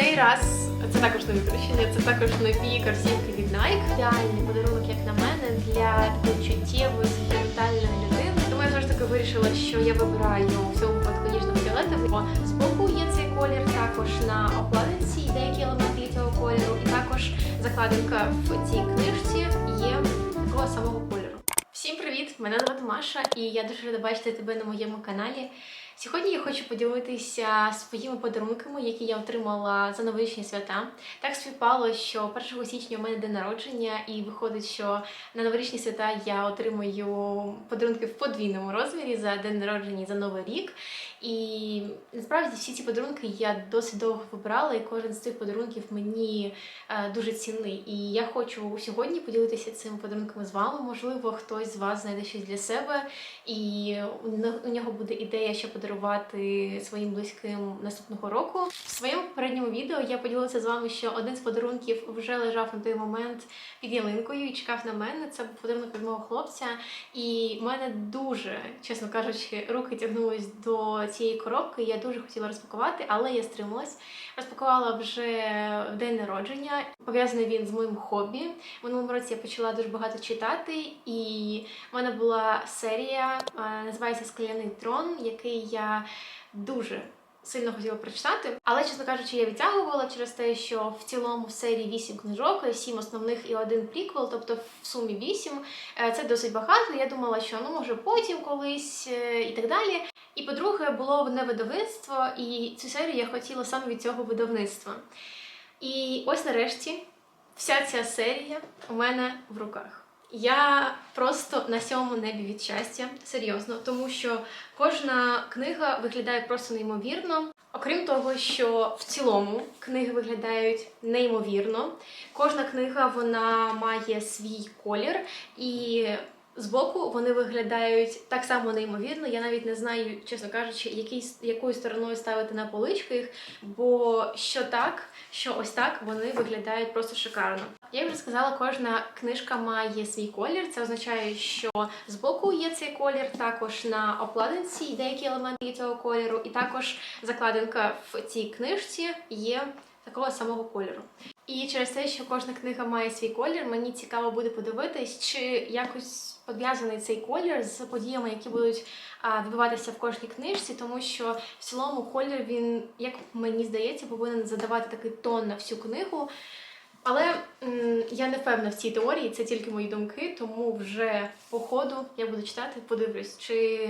цей раз це також нові рішення, це також нові кросівки від Nike. Ідеальний подарунок, як на мене, для такої чуттєвої сентиментальної людини. Тому я все ж таки вирішила, що я вибираю в цьому випадку ніжно-фіолетовий. Бо Збоку є цей колір, також на обкладинці деякі елементи цього кольору, і також закладинка в цій книжці є такого самого кольору. Всім привіт! Мене звати Маша, і я дуже рада бачити тебе на моєму каналі. Сьогодні я хочу поділитися своїми подарунками, які я отримала за новорічні свята. Так співпало, що 1 січня у мене день народження, і виходить, що на новорічні свята я отримую подарунки в подвійному розмірі за день народження і за новий рік. І насправді всі ці подарунки я досить довго вибирала, і кожен з цих подарунків мені е, дуже цінний. І я хочу сьогодні поділитися цими подарунками з вами. Можливо, хтось з вас знайде щось для себе, і у нього буде ідея, що подарувати своїм близьким наступного року. В своєму попередньому відео я поділилася з вами, що один з подарунків вже лежав на той момент під ялинкою і чекав на мене. Це був подарунок від мого хлопця. І в мене дуже, чесно кажучи, руки тягнулись до цієї коробки. Я дуже хотіла розпакувати, але я стрималась. Розпакувала вже в день народження. Пов'язаний він з моїм хобі. В минулому році я почала дуже багато читати, і в мене була серія, е, називається Скляний трон, який я дуже. Сильно хотіла прочитати, але чесно кажучи, я відтягувала через те, що в цілому в серії 8 книжок, 7 основних і один приквел, тобто в сумі 8. Е, Це досить багато. Я думала, що ну може потім колись е, і так далі. І по-друге, було одне видавництво, і цю серію я хотіла саме від цього видавництва. І ось нарешті вся ця серія у мене в руках. Я просто на сьомому небі від щастя, серйозно, тому що кожна книга виглядає просто неймовірно. Окрім того, що в цілому книги виглядають неймовірно. Кожна книга вона має свій колір, і збоку вони виглядають так само неймовірно. Я навіть не знаю, чесно кажучи, який, якою стороною ставити на полички їх, бо що так, що ось так вони виглядають просто шикарно. Я вже сказала, кожна книжка має свій колір. Це означає, що збоку є цей колір, також на обкладинці деякі елементи є цього кольору, і також закладинка в цій книжці є такого самого кольору. І через те, що кожна книга має свій колір, мені цікаво буде подивитись, чи якось пов'язаний цей колір з подіями, які будуть відбуватися в кожній книжці, тому що в цілому колір він, як мені здається, повинен задавати такий тон на всю книгу. Але м, я не певна в цій теорії, це тільки мої думки, тому вже по ходу я буду читати, подивлюсь, чи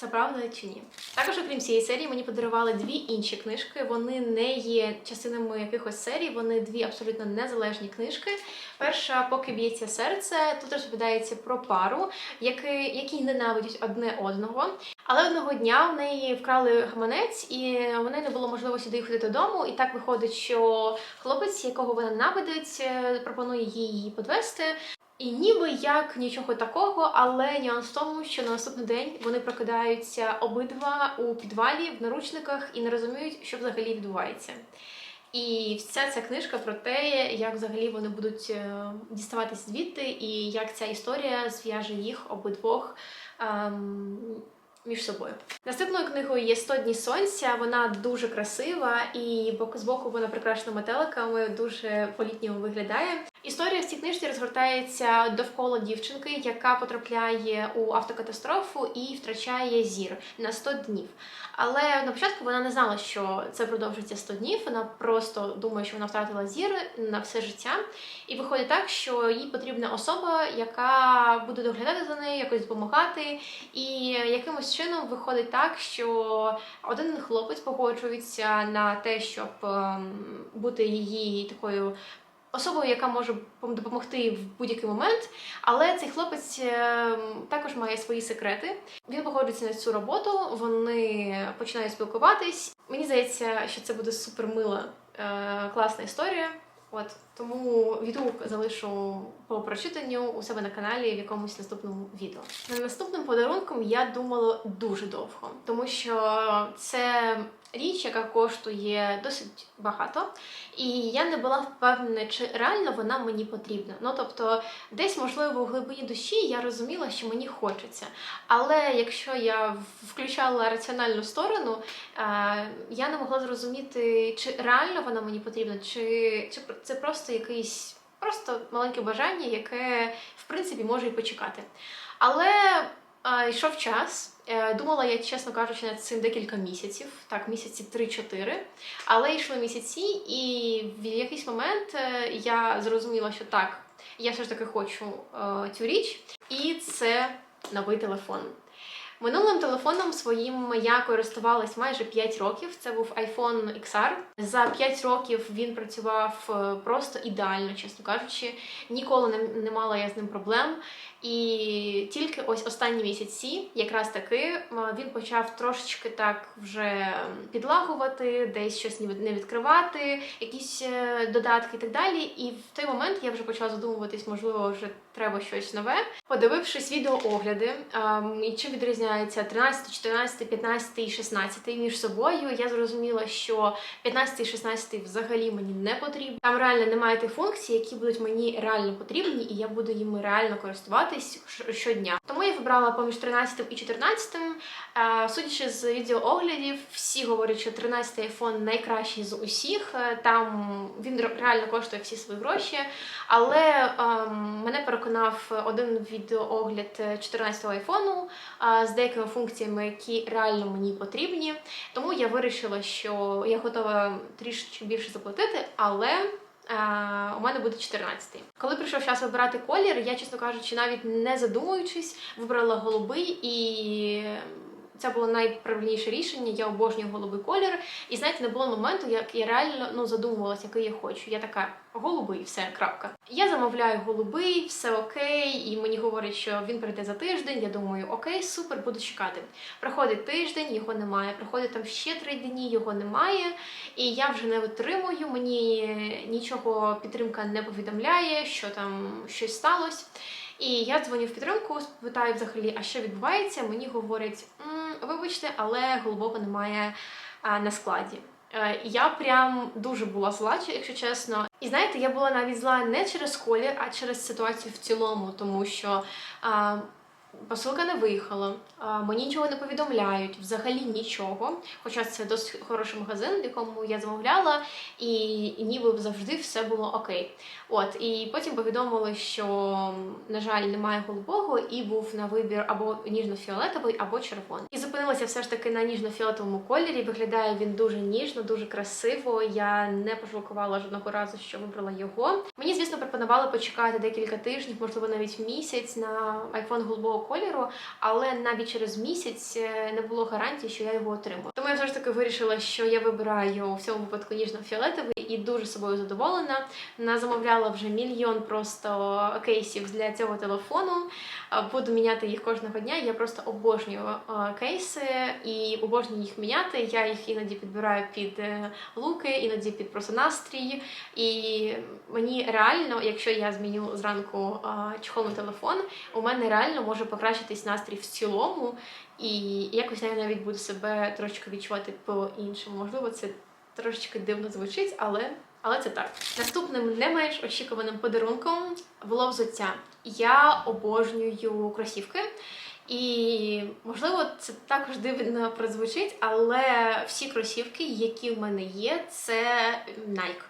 це правда чи ні. Також, окрім цієї серії, мені подарували дві інші книжки. Вони не є частинами якихось серій, вони дві абсолютно незалежні книжки. Перша, поки б'ється серце, тут розповідається про пару, які, які ненавидять одне одного. Але одного дня в неї вкрали гаманець, і в неї не було можливості доїхати додому. І так виходить, що хлопець, якого вона ненавидить, е, пропонує їй її подвести. І ніби як нічого такого, але нюанс в тому, що на наступний день вони прокидаються обидва у підвалі в наручниках і не розуміють, що взагалі відбувається. І вся ця книжка про те, як взагалі вони будуть е, діставатись звідти, і як ця історія зв'яже їх обидвох ем, між собою. Наступною книгою є «100 днів сонця. Вона дуже красива, і бок- збоку вона прикрашена метеликами, дуже по-літньому виглядає. Історія в цій книжці розгортається довкола дівчинки, яка потрапляє у автокатастрофу і втрачає зір на 100 днів. Але на початку вона не знала, що це продовжиться 100 днів. Вона просто думає, що вона втратила зір на все життя. І виходить так, що їй потрібна особа, яка буде доглядати за нею, якось допомагати. І якимось чином виходить так, що один хлопець погоджується на те, щоб ем, бути її такою. Особою, яка може пом- допомогти в будь-який момент, але цей хлопець ем, також має свої секрети. Він погоджується на цю роботу, вони починають спілкуватись. Мені здається, що це буде супермила, е, класна історія. От тому відгук залишу по прочитанню у себе на каналі в якомусь наступному відео. Наступним подарунком я думала дуже довго, тому що це річ, яка коштує досить багато, і я не була впевнена, чи реально вона мені потрібна. Ну тобто, десь, можливо, в глибині душі я розуміла, що мені хочеться. Але якщо я включала раціональну сторону, е, я не могла зрозуміти, чи реально вона мені потрібна, чи, це просто якийсь просто маленьке бажання, яке в принципі може і почекати. Але йшов час. Е, Думала я, чесно кажучи, над цим декілька місяців, так, місяці 3-4. Але йшли місяці, і в якийсь момент е, я зрозуміла, що так, я все ж таки хочу е, цю річ, і це новий телефон. Минулим телефоном своїм я користувалась майже 5 років. Це був iPhone XR. За 5 років він працював просто ідеально, чесно кажучи. Ніколи не мала я з ним проблем. І тільки ось останні місяці, якраз таки, він почав трошечки так вже підлагувати, десь щось не відкривати, якісь е, додатки і так далі. І в той момент я вже почала задумуватись, можливо, вже треба щось нове. Подивившись відеоогляди, і чим відрізняється 13, 14, 15 і 16 між собою, я зрозуміла, що 15 і 16 взагалі мені не потрібні. Там реально немає тих функцій, які будуть мені реально потрібні, і я буду їми реально користуватись щ- щодня. Тому я вибрала поміж 13 і 14. Е, Судячи з відеооглядів, всі говорять, що 13 iPhone найкращий з усіх. Е, Там він реально коштує всі свої гроші. Але ем, мене переконав один відеоогляд 14-го айфону е, з деякими функціями, які реально мені потрібні. Тому я вирішила, що я готова трішки більше заплатити, але. Е, У мене буде 14-й. Коли прийшов час вибирати колір, я, чесно кажучи, навіть не задумуючись, вибрала голубий і. Це було найправильніше рішення. Я обожнюю голубий колір. І знаєте, не було моменту, як я реально ну задумувалася, який я хочу. Я така голубий, все, крапка. Я замовляю голубий, все окей, і мені говорять, що він прийде за тиждень. Я думаю, окей, супер, буду чекати. Проходить тиждень, його немає. Проходить там ще три дні, його немає. І я вже не витримую. Мені нічого підтримка не повідомляє, що там щось сталося. І я дзвоню в підтримку, питаю взагалі, а що відбувається. Мені говорять, «М, вибачте, але голубого немає а, на складі. Е, Я прям дуже була зла, якщо чесно. І знаєте, я була навіть зла не через колір, а через ситуацію в цілому, тому що а, посилка не виїхала, мені нічого не повідомляють, взагалі нічого. Хоча це досить хороший магазин, в якому я замовляла, і, ніби завжди все було окей. От і потім повідомили, що на жаль, немає голубого, і був на вибір або ніжно-фіолетовий, або червоний. І зупинилася все ж таки на ніжно-фіолетовому кольорі. Виглядає він дуже ніжно, дуже красиво. Я не пожалкувала жодного разу, що вибрала його. Мені, звісно, пропонували почекати декілька тижнів, можливо, навіть місяць на iPhone голубого кольору, але навіть через місяць е, не було гарантії, що я його отримую. Тому я ж таки вирішила, що я вибираю в цьому випадку ніжно-фіолетовий і дуже собою задоволена. На замовляла вже мільйон просто кейсів для цього телефону. Е, Буду міняти їх кожного дня. Я просто обожнюю е, кейси і обожнюю їх міняти. Я їх іноді підбираю під луки, іноді під просто настрій. І мені реально, якщо я зміню зранку чехол на телефон, у мене реально може покращитись настрій в цілому, і якось я навіть буду себе трошки відчувати по-іншому. Можливо, це трошечки дивно звучить, але. Але це так. Наступним не менш очікуваним подарунком було взуття. Я обожнюю кросівки. І можливо, це також дивно прозвучить, але всі кросівки, які в мене є, це Nike.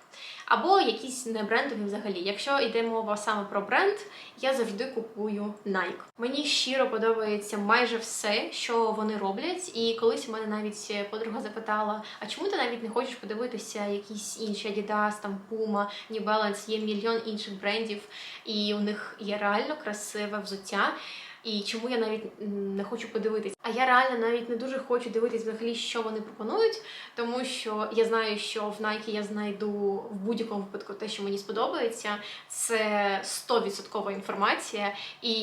Або якісь не брендові взагалі. Якщо йде мова саме про бренд, я завжди купую Nike. Мені щиро подобається майже все, що вони роблять. І колись у мене навіть подруга запитала: а чому ти навіть не хочеш подивитися якісь інші Adidas, там Puma, New Balance, є мільйон інших брендів, і у них є реально красиве взуття. І чому я навіть не хочу подивитись? А я реально навіть не дуже хочу дивитись взагалі, що вони пропонують, тому що я знаю, що в Nike я знайду в будь-якому випадку те, що мені сподобається. Це 100% інформація, і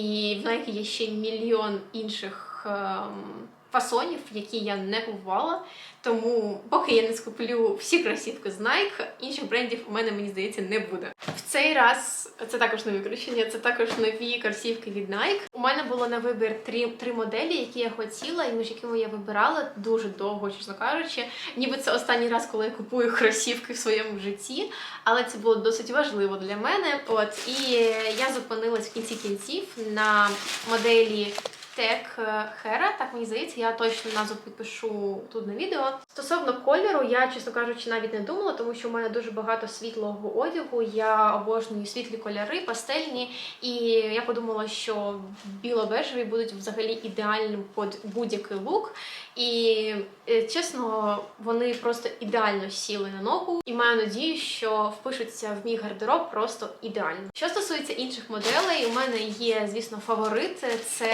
в Nike є ще мільйон інших. ем, фасонів, які я не купувала. Тому, поки я не скуплю всі кросівки з Nike, інших брендів у мене, мені здається, не буде. В цей раз це також нові кручення, це також нові кросівки від Nike. У мене було на вибір три, три моделі, які я хотіла, і між якими я вибирала дуже довго, чесно кажучи. Ніби це останній раз, коли я купую кросівки в своєму житті, але це було досить важливо для мене. От і я зупинилась в кінці кінців на моделі Тек Хера, так мені здається, я точно назву підпишу тут на відео. Стосовно кольору, я, чесно кажучи, навіть не думала, тому що в мене дуже багато світлого одягу. Я обожнюю світлі кольори, пастельні, і я подумала, що біло-бежеві будуть взагалі ідеальним під будь-який лук. І е, чесно, вони просто ідеально сіли на ногу, і маю надію, що впишуться в мій гардероб просто ідеально. Що стосується інших моделей, у мене є, звісно, фаворит це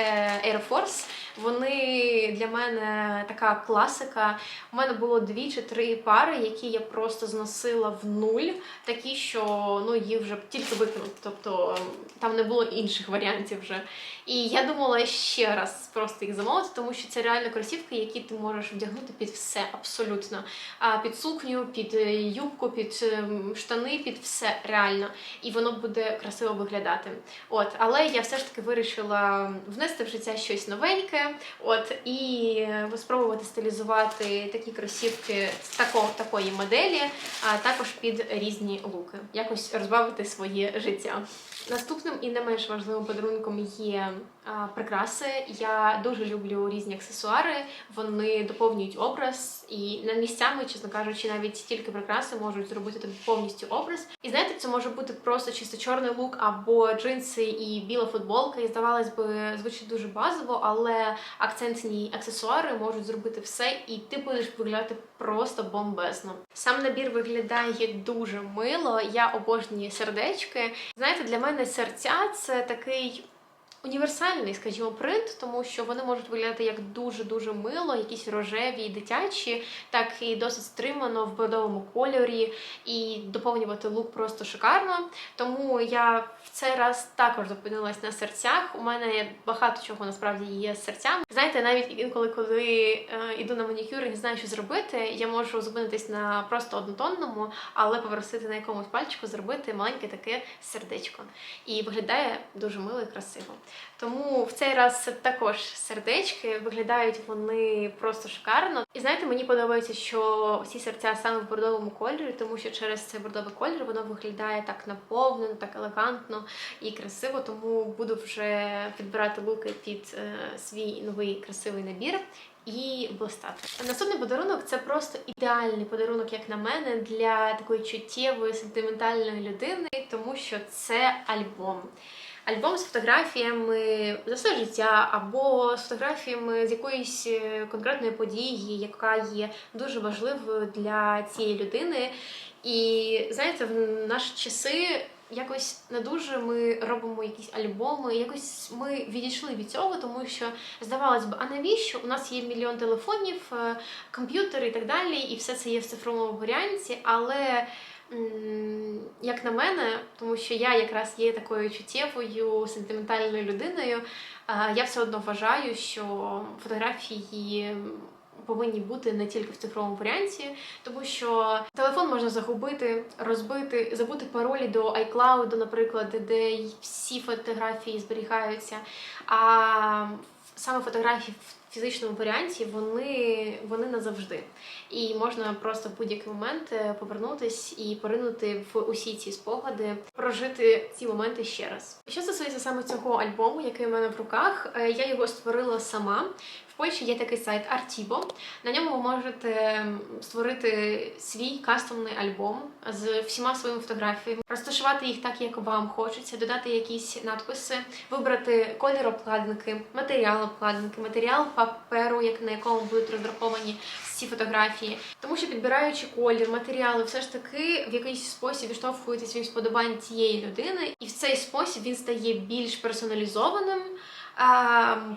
Air Force. Вони для мене така класика. У мене було дві чи три пари, які я просто зносила в нуль, такі, що ну їх вже тільки викинути. Тобто там не було інших варіантів вже. І я думала ще раз просто їх замовити, тому що це реально кросівки, які ти можеш вдягнути під все абсолютно. А під сукню, під е, юбку, під ем, штани, під все реально. І воно буде красиво виглядати. От, але я все ж таки вирішила внести в життя щось новеньке. От і е, спробувати стилізувати такі кросівки з тако, такої моделі, а також під різні луки, якось розбавити своє життя. Наступним і не менш важливим подарунком є а, прикраси. Я дуже люблю різні аксесуари, вони доповнюють образ, і на місцями, чесно кажучи, навіть тільки прикраси можуть зробити тобі повністю образ. І знаєте, це може бути просто чисто чорний лук або джинси і біла футболка. І здавалось би, звучить дуже базово, але акцентні аксесуари можуть зробити все, і ти будеш виглядати просто бомбезно. Сам набір виглядає дуже мило. Я обожнюю сердечки. Знаєте, для мене серця це такий. Універсальний, скажімо, принт, тому що вони можуть виглядати як дуже-дуже мило, якісь рожеві, дитячі, так і досить стримано в бордовому кольорі, і доповнювати лук просто шикарно. Тому я в цей раз також зупинилась на серцях. У мене багато чого насправді є з серцями. Знаєте, навіть інколи, коли е, йду на манікюр і не знаю, що зробити, я можу зупинитись на просто однотонному, але попросити на якомусь пальчику зробити маленьке таке сердечко. І виглядає дуже мило і красиво. Тому в цей раз також сердечки, виглядають вони просто шикарно. І знаєте, мені подобається, що всі серця саме в бордовому кольорі, тому що через цей бордовий колір воно виглядає так наповнено, так елегантно і красиво. Тому буду вже підбирати луки під е, свій новий красивий набір. І блистати. Наступний подарунок це просто ідеальний подарунок, як на мене, для такої чуттєвої сентиментальної людини, тому що це альбом. Альбом з фотографіями за все життя, або з фотографіями з якоїсь е, конкретної події, яка є дуже важливою для цієї людини. І знаєте, в наші часи якось не дуже ми робимо якісь альбоми, якось ми відійшли від цього, тому що здавалось би, а навіщо? У нас є мільйон телефонів, е, комп'ютери і так далі, і все це є в цифровому варіанті, але. Як на мене, тому що я якраз є такою чуттєвою, сентиментальною людиною, я все одно вважаю, що фотографії повинні бути не тільки в цифровому варіанті, тому що телефон можна загубити, розбити, забути паролі до iCloud, наприклад, де всі фотографії зберігаються. А саме фотографії в фізичному варіанті вони, вони назавжди. І можна просто в будь-який момент е, повернутись і поринути в усі ці спогади, прожити ці моменти ще раз. Що стосується саме цього альбому, який у мене в руках, е, я його створила сама. В Польщі є такий сайт Artibo. На ньому ви можете створити свій кастомний альбом з всіма своїми фотографіями, розташувати їх так, як вам хочеться, додати якісь надписи, вибрати колір обкладинки, матеріал обкладинки, матеріал паперу, як на якому будуть розраховані ці фотографії. Тому що підбираючи колір, матеріали, все ж таки в якийсь спосіб відштовхуєтесь від сподобань цієї людини, і в цей спосіб він стає більш персоналізованим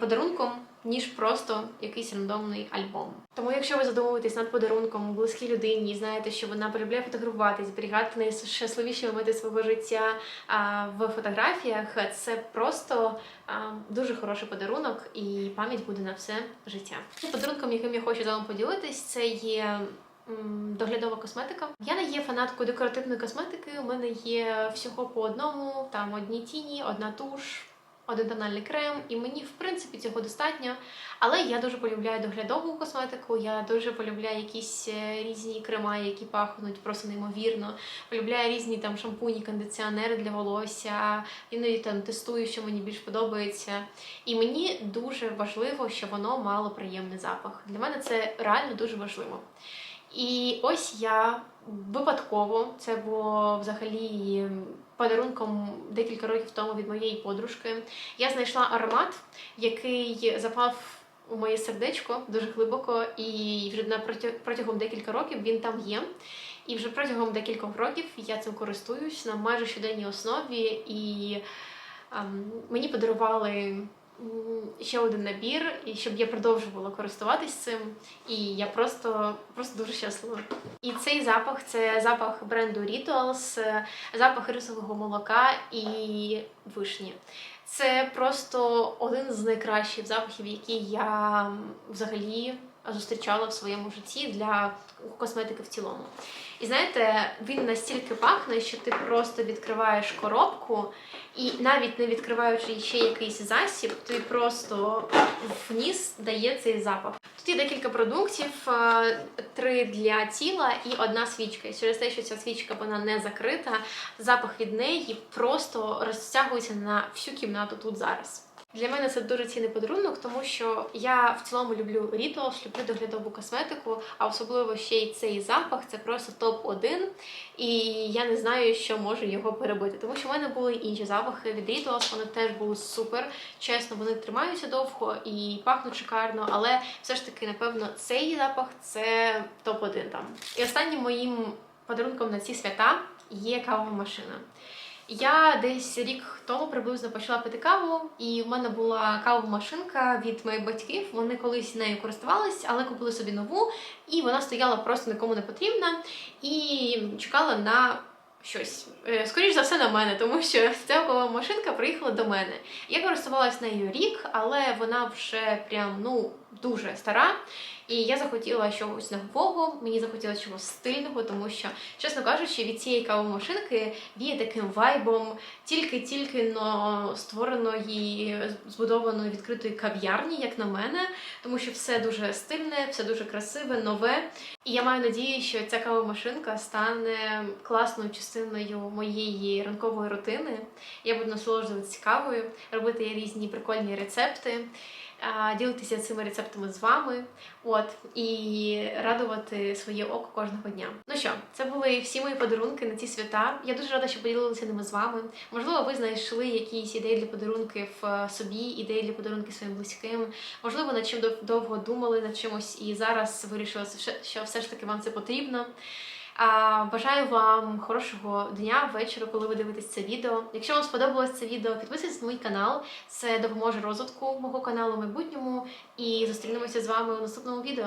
подарунком ніж просто якийсь рандомний альбом. Тому, якщо ви задумуєтесь над подарунком близькій людині, знаєте, що вона полюбляє фотографувати, зберігати найщасливіші моменти свого життя в фотографіях, це просто дуже хороший подарунок, і пам'ять буде на все життя. Подарунком, яким я хочу з вами поділитись, це є. Доглядова косметика. Я не є фанаткою декоративної косметики. У мене є всього по одному, там одні тіні, одна туш, один тональний крем, і мені в принципі цього достатньо. Але я дуже полюбляю доглядову косметику. Я дуже полюбляю якісь е, різні крема, які пахнуть просто неймовірно. Полюбляю різні там шампуні, кондиціонери для волосся. Іноді там тестую, що мені більш подобається. І мені дуже важливо, щоб воно мало приємний запах. Для мене це реально дуже важливо. І ось я випадково, це було взагалі подарунком декілька років тому від моєї подружки. Я знайшла аромат, який запав у моє сердечко дуже глибоко, і вже на протягом декілька років він там є. І вже протягом декількох років я цим користуюсь на майже щоденній основі, і ем, мені подарували ще один набір, і щоб я продовжувала користуватись цим. І я просто, просто дуже щаслива. І цей запах це запах бренду Rituals, е, запах рисового молока і вишні. Це просто один з найкращих запахів, які я взагалі зустрічала в своєму житті для косметики в цілому. І знаєте, він настільки пахне, що ти просто відкриваєш коробку, і навіть не відкриваючи ще якийсь засіб, ти просто в ніс дає цей запах. Тут є декілька продуктів: е, три для тіла і одна свічка. І через те, що ця свічка вона не закрита, запах від неї просто розтягується на всю кімнату тут зараз. Для мене це дуже цінний подарунок, тому що я в цілому люблю Rituals, люблю доглядову косметику, а особливо ще й цей запах це просто топ-1. І я не знаю, що може його перебити. Тому що в мене були інші запахи від Rituals, вони теж були супер. Чесно, вони тримаються довго і пахнуть шикарно, але все ж таки, напевно, цей запах це топ-1 там. І останнім моїм подарунком на ці свята є кавова машина. Я десь рік тому приблизно почала пити каву, і в мене була кавова машинка від моїх батьків. Вони колись нею користувались, але купили собі нову, і вона стояла просто нікому не потрібна і чекала на щось. Е, Скоріш за все на мене, тому що ця машинка приїхала до мене. Я користувалась нею рік, але вона вже прям ну дуже стара. І я захотіла чогось нового, мені захотілося чогось стильного, тому що, чесно кажучи, від цієї кавомашинки віє таким вайбом тільки-тільки створеної, збудованої відкритої кав'ярні, як на мене, тому що все дуже стильне, все дуже красиве, нове. І я маю надію, що ця кавомашинка стане класною частиною моєї ранкової рутини. Я буду насолоджуватися кавою, робити різні прикольні рецепти ділитися цими рецептами з вами, от і радувати своє око кожного дня. Ну що, це були всі мої подарунки на ці свята. Я дуже рада, що поділилася ними з вами. Можливо, ви знайшли якісь ідеї для подарунків е, собі, ідеї для подарунків своїм близьким. Можливо, над чим дов- довго думали над чимось, і зараз вирішили, що все ж таки вам це потрібно. Бажаю вам хорошого дня, вечора, коли ви дивитесь це відео. Якщо вам сподобалось це відео, підписуйтесь на мій канал. Це допоможе розвитку мого каналу в майбутньому. І зустрінемося з вами у наступному відео.